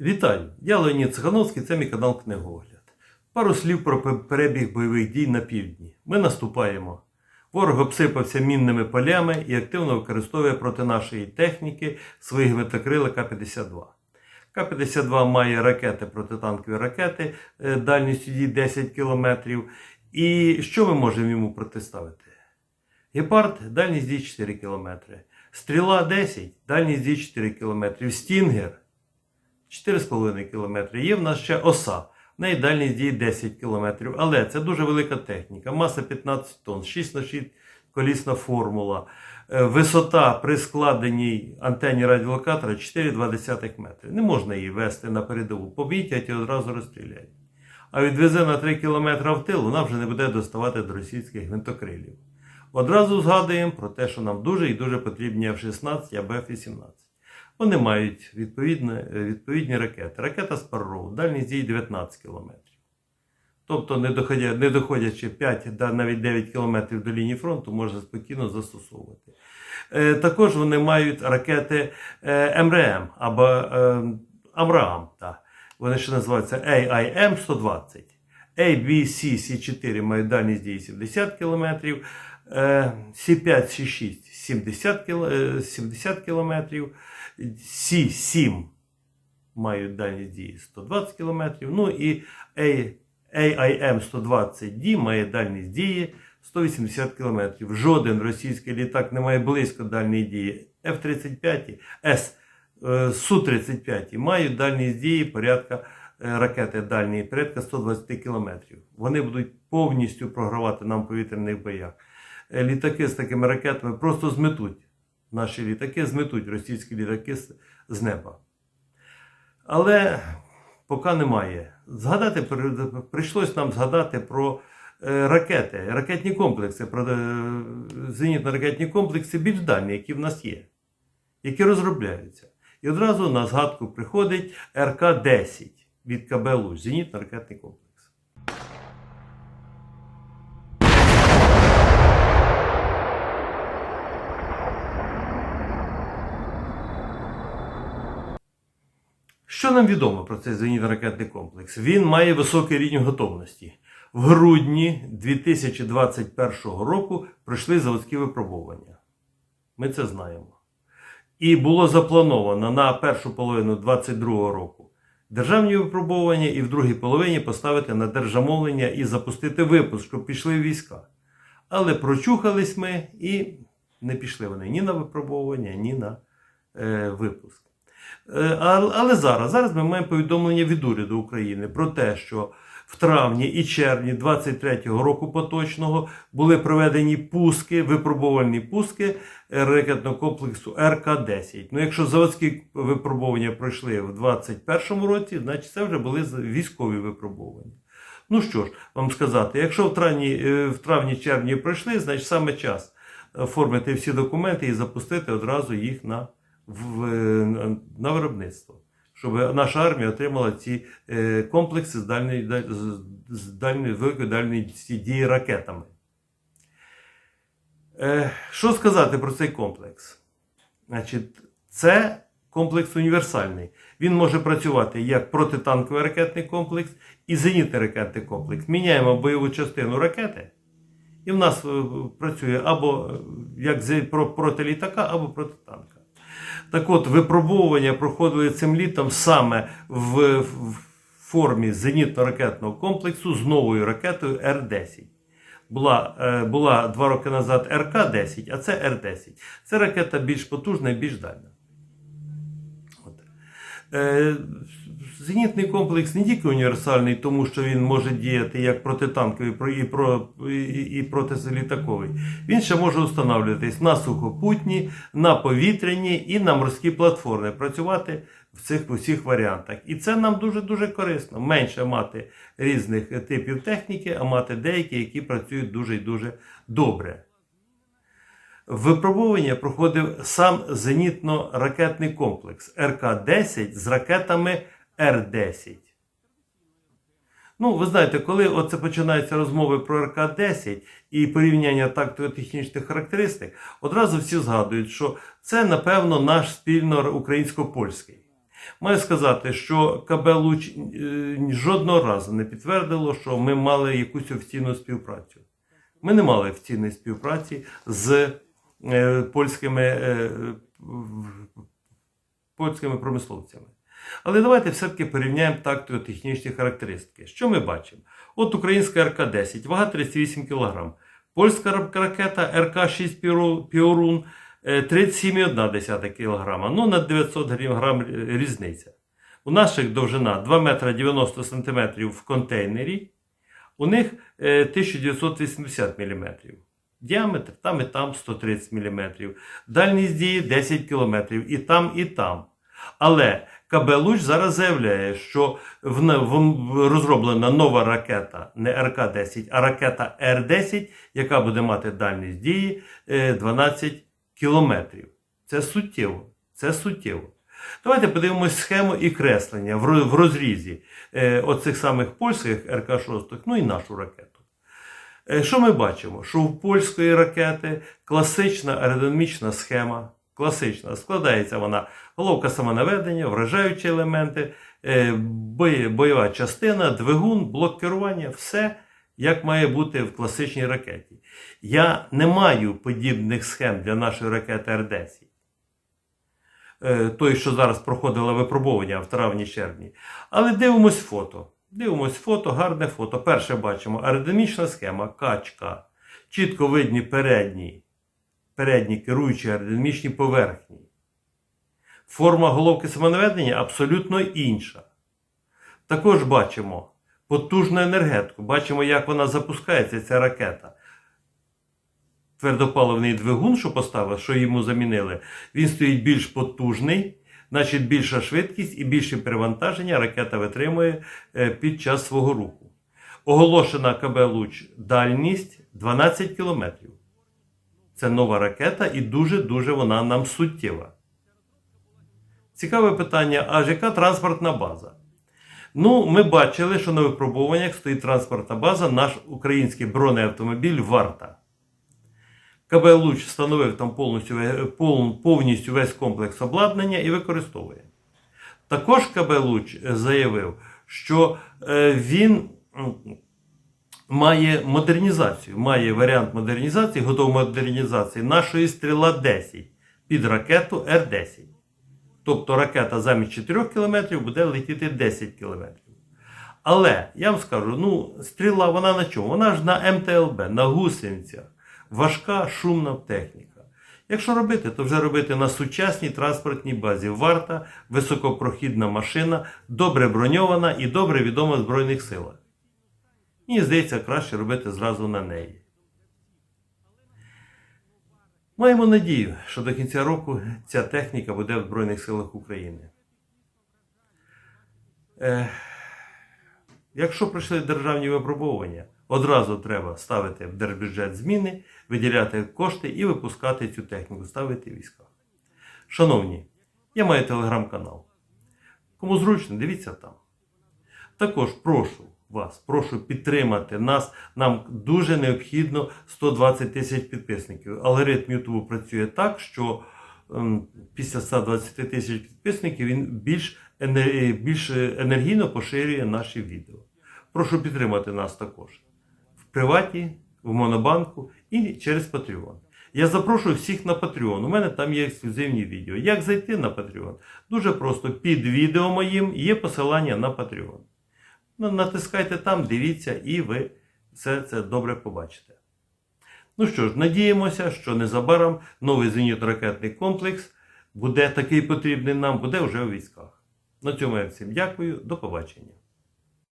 Вітаю! Я Леонід Цихановський, це мій канал Книгогляд. Пару слів про перебіг бойових дій на півдні. Ми наступаємо. Ворог обсипався мінними полями і активно використовує проти нашої техніки свої гвинтокрили К-52. К-52 має ракети, протитанкові ракети е, дальністю дії 10 км. І що ми можемо йому протиставити? Гепард дальність дії 4 км. Стріла 10, дальність дії 4 км. Стінгер 4,5 км. Є в нас ще оса. В неї дальність дії 10 км. Але це дуже велика техніка. Маса 15 тонн, 6 на 6 колісна формула. Е, Висота при складеній антенні радіолокатора 4,2 метри. Не можна її вести на передову. Помітять і одразу розстріляють. А відвезе на 3 км в тил, вона вже не буде доставати до російських гвинтокрилів. Одразу згадуємо про те, що нам дуже і дуже потрібні F-16 або F-18. Вони мають відповідне, відповідні ракети. Ракета Sparrow, дальність дії 19 км. Тобто, не, доходя, не доходячи 5 да навіть 9 км до лінії фронту, можна спокійно застосовувати. Е, також вони мають ракети е, МРМ або е, Амрам. Та. Вони ще називаються AIM-120. ABC-C4 мають дальність дії 70 км, е, C5-C6 70 км, 70 км, C7 мають дальність дії 120 км, ну і A- AIM-120D має дальність дії 180 км. Жоден російський літак не має близько дальньої дії. F-35, С, е, Су-35 мають дальність дії порядка е, ракети дальньої порядка 120 км. Вони будуть повністю програвати нам повітряних боях. Е, Літаки з такими ракетами просто зметуть. Наші літаки зметуть російські літаки з- неба. Але поки немає. Згадати при- прийшлось нам згадати про е, ракети, ракетні комплекси, про е, зенітно-ракетні комплекси більш дальні, які в нас є, які розробляються. І одразу на згадку приходить РК-10 від КБ зенітно-ракетний комплекс. Що нам відомо про цей зенітно-ракетний комплекс? Він має високий рівень готовності. В грудні 2021 року пройшли заводські випробування. Ми це знаємо. І було заплановано на першу половину 2022 року державні випробування і в другій половині поставити на держамовлення і запустити випуск, щоб пішли війська. Але прочухались ми і не пішли вони ні на випробування, ні на е, випуск. Е, ал- Але зараз, зараз ми маємо повідомлення від уряду України про те, що в травні і червні 23-го року поточного були проведені пуски, випробувальні пуски ракетного комплексу РК-10. Ну, якщо заводські випробування пройшли в 21-му році, значить це вже були військові випробування. Ну що ж, вам сказати, якщо в травні, е, в травні-червні пройшли, значить саме час оформити всі документи і запустити одразу їх на, в, на виробництво. Щоб наша армія отримала ці е, комплекси з дальньої, з- дальньої великої дальньої дії ракетами. Е, що сказати про цей комплекс? Значить, це комплекс універсальний. Він може працювати як протитанковий ракетний комплекс і зенітний ракетний комплекс. Міняємо бойову частину ракети, і в нас е, працює або як проти літака, або проти танка. Так от, випробовування проходили цим літом саме в, в формі зенітно-ракетного комплексу з новою ракетою Р-10. Була, е, була два роки назад РК-10, а це Р-10. Це ракета більш потужна і більш дальна. От. Зенітний комплекс не тільки універсальний, тому що він може діяти як протитанковий і, про, і, і. Він ще може встановлюватись на сухопутні, на повітряні і на морські платформи. Працювати в цих усіх варіантах. І це нам дуже-дуже корисно. Менше мати різних типів техніки, а мати деякі, які працюють дуже і дуже добре. Випробування проходив сам зенітно-ракетний комплекс РК-10 з ракетами Р-10. Ну, ви знаєте, коли оце починаються розмови про РК-10 і порівняння тактико-технічних характеристик, одразу всі згадують, що це, напевно, наш спільно українсько-польський. Маю сказати, що КБ Луч е, жодного разу не підтвердило, що ми мали якусь офіційну співпрацю. Ми не мали офіційної співпраці з е, польськими, е, польськими промисловцями. Але давайте все-таки порівняємо тактико-технічні характеристики. Що ми бачимо? От українська РК-10, вага 38 кг. Польська ракета РК-6 Піору- Піорун е, 37,1 кг. Ну, на 900 грам різниця. У наших довжина 2 метра 90 см в контейнері, у них е, 1980 мм. Діаметр там і там 130 мм. Дальність дії 10 км і там, і там. Але КБ Луч зараз заявляє, що в, в- розроблена нова ракета не РК-10, а ракета Р-10, яка буде мати дальність дії е, 12 кілометрів. Це суттєво. Це суттєво. Давайте подивимось схему і креслення в в розрізі е, оцих самих польських РК-6, ну і нашу ракету. Е, Що ми бачимо? Що в польської ракети класична аеродинамічна схема. Класична. Складається вона головка самонаведення, вражаючі елементи, е, бойова частина, двигун, блок керування все як має бути в класичній ракеті. Я не маю подібних схем для нашої ракети Р-10. Е, Той, що зараз проходила випробування в травні-червні. Але дивимось фото. Дивимось фото, гарне фото. Перше бачимо аеродинамічна схема, качка. Чітко видні передні, передні керуючі аеродинамічні поверхні. Форма головки самонаведення абсолютно інша. Також бачимо потужну енергетику. Бачимо, як вона запускається, ця ракета. Твердопаливний двигун, що поставили, що йому замінили, він стоїть більш потужний, значить більша швидкість і більше перевантаження ракета витримує е, під час свого руху. Оголошена КБ Луч дальність 12 кілометрів. Це нова ракета і дуже-дуже вона нам суттєва. Цікаве питання: а ж яка транспортна база? Ну, ми бачили, що на випробуваннях стоїть транспортна база, наш український бронеавтомобіль Варта. КБ Луч встановив там повністю, повністю весь комплекс обладнання і використовує. Також КБ Луч заявив, що е, він має модернізацію, має варіант модернізації, готову модернізації нашої стріла 10 під ракету Р-10. Тобто ракета замість 4 км буде летіти 10 км. Але я вам скажу, ну, стріла вона на чому? Вона ж на МТЛБ, на гусеницях. Важка шумна техніка. Якщо робити, то вже робити на сучасній транспортній базі. Варта, високопрохідна машина, добре броньована і добре відома в Збройних силах. Мені здається, краще робити зразу на неї. Маємо надію, що до кінця року ця техніка буде в Збройних силах України. Е, якщо пройшли державні випробування, одразу треба ставити в держбюджет зміни, виділяти кошти і випускати цю техніку, ставити війська. Шановні, я маю телеграм-канал. Кому зручно, дивіться там. Також прошу вас, прошу підтримати нас. Нам дуже необхідно 120 тисяч підписників. Алгоритм Ютубу працює так, що ем, після 120 тисяч підписників він більш, ене- більш енергійно поширює наші відео. Прошу підтримати нас також в приваті, в Монобанку і через Patreon. Я запрошую всіх на Patreon. У мене там є ексклюзивні відео. Як зайти на Patreon? Дуже просто під відео моїм є посилання на Patreon. Ну, натискайте там, дивіться, і ви все це добре побачите. Ну що ж, надіємося, що незабаром новий зенітно-ракетний комплекс буде такий потрібний нам, буде вже у військах. На цьому я всім дякую, до побачення.